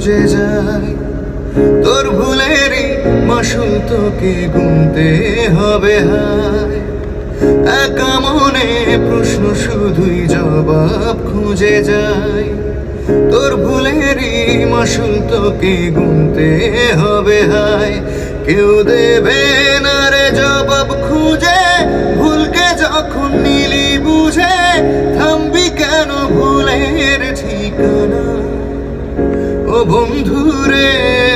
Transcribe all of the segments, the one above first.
খুঁজে যাই তোর ভুলেরই মাসুল তোকে গুনতে হবে হায়। একা মনে প্রশ্ন শুধুই জবাব খুঁজে যাই তোর ভুলেরই মাসুল তোকে গুনতে হবে হায়। কেউ দেবে বন্ধুরে।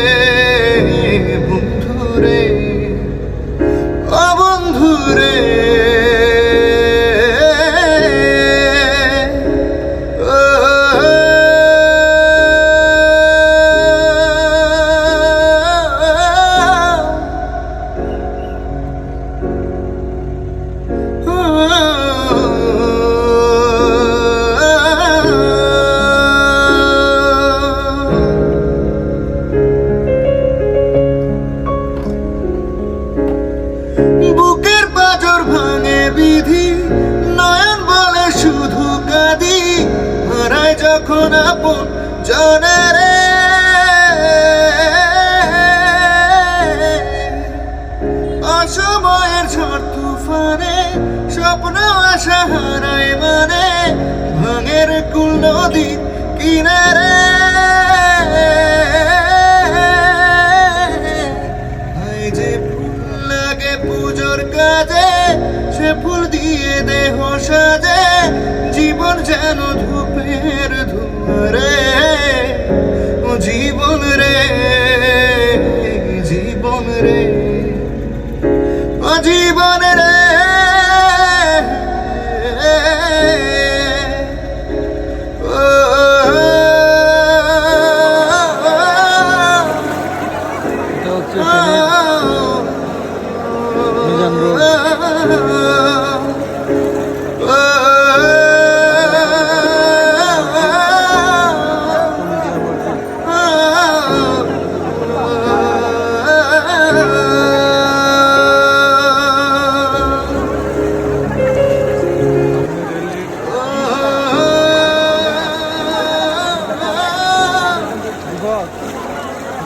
যখন আপন জনারে অসময়ের ঝড় তুফানে স্বপ্ন আশা হারায় মানে ভাঙের কুল নদী কিনারে।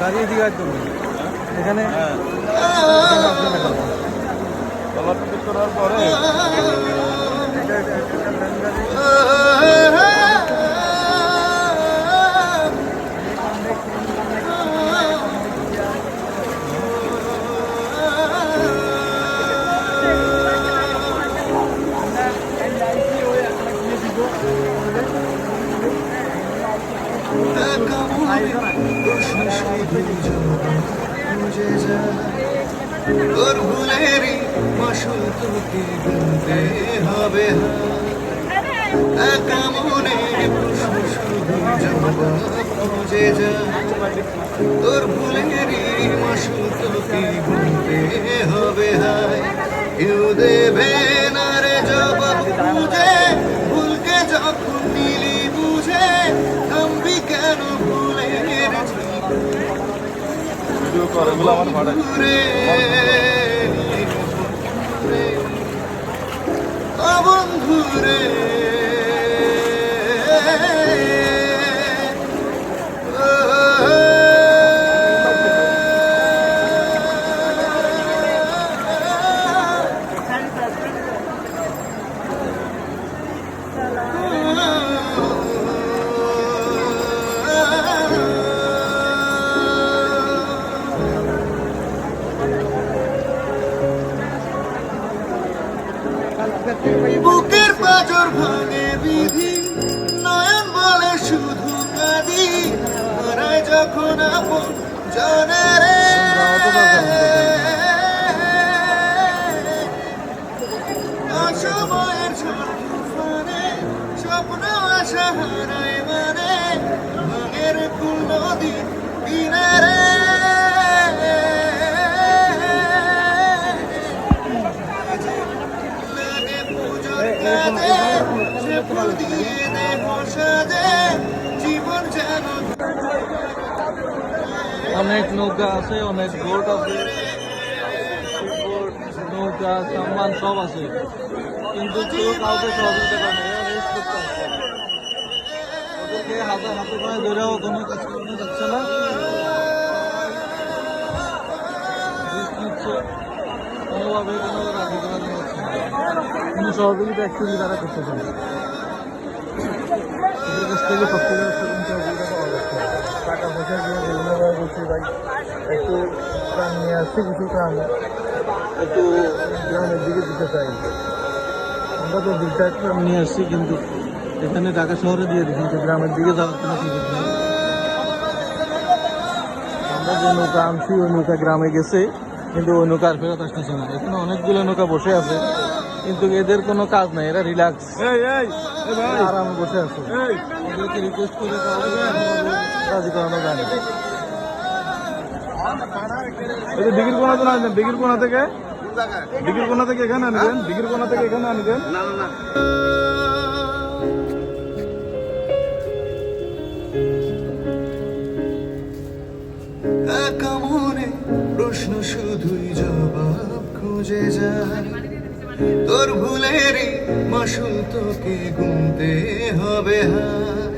দাঁড়িয়ে দিকে একদম। এখানে এখানে আসলে দেখাবো। চলাচল করার পরে এটা একটা- একটা ভ্যান গাড়ি। তোর ভুলেরই মাসুল তোকে গুনতে হবে। তোর ভুলেরই মাসুল তোকে গুনতে হবে হায়। কেউ দেবে এগুলো আমার ভাড়া বন্ধু যখন আপন জনারে অসময়ের ঝড় স্বপ্ন আশা হারায় মানে ভাঙের কুল নদী কিনারে লাগে পুজোর কাজে, সে ফুল দিয়ে অনেক নৌকা আছে, অনেক বোট আছে। নৌকা সামান সব আছে। কিন্তু কেউ কাউকে সহযোগিতা করে না রেস্ট করতে আসছে ওদেরকে হাতে হাতে করে ধরেও কোনো কাজ করানো যাচ্ছে না। কোনোভাবে কোনো তারা বিভিন্নভাবে ভাই একটু প্রাণ নিয়ে আসছে কিছু প্রাণ একটু গ্রামের দিকে দিতে চাই। আমরা তো দুটা প্রাণ নিয়ে আসছি কিন্তু এখানে ঢাকা শহরে দিয়ে দিচ্ছি কিন্তু গ্রামের দিকে যাওয়ার কোনো সুযোগ নেই। আমরা যে নৌকা আনছি ওই নৌকা গ্রামে গেছে কিন্তু ওই নৌকা আর ফেরত আসতেছে না। এখানে অনেকগুলো নৌকা বসে আছে কিন্তু এদের কোনো কাজ নাই এরা রিল্যাক্স আরামে বসে আছে। এই। ওদেরকে রিকোয়েস্ট করে রাজি করানো যায় না। এই যে কোনা তো আনছেন দিঘির কোনা থেকে? কোনা থেকে এখানে আনছেন দিঘির কোনা থেকে এখানে আনছেন একা মনে প্রশ্ন শুধুই জবাব খুঁজে যায়। তোর ভুলেরই মাসুল তোকে গুনতে হবে, হায়।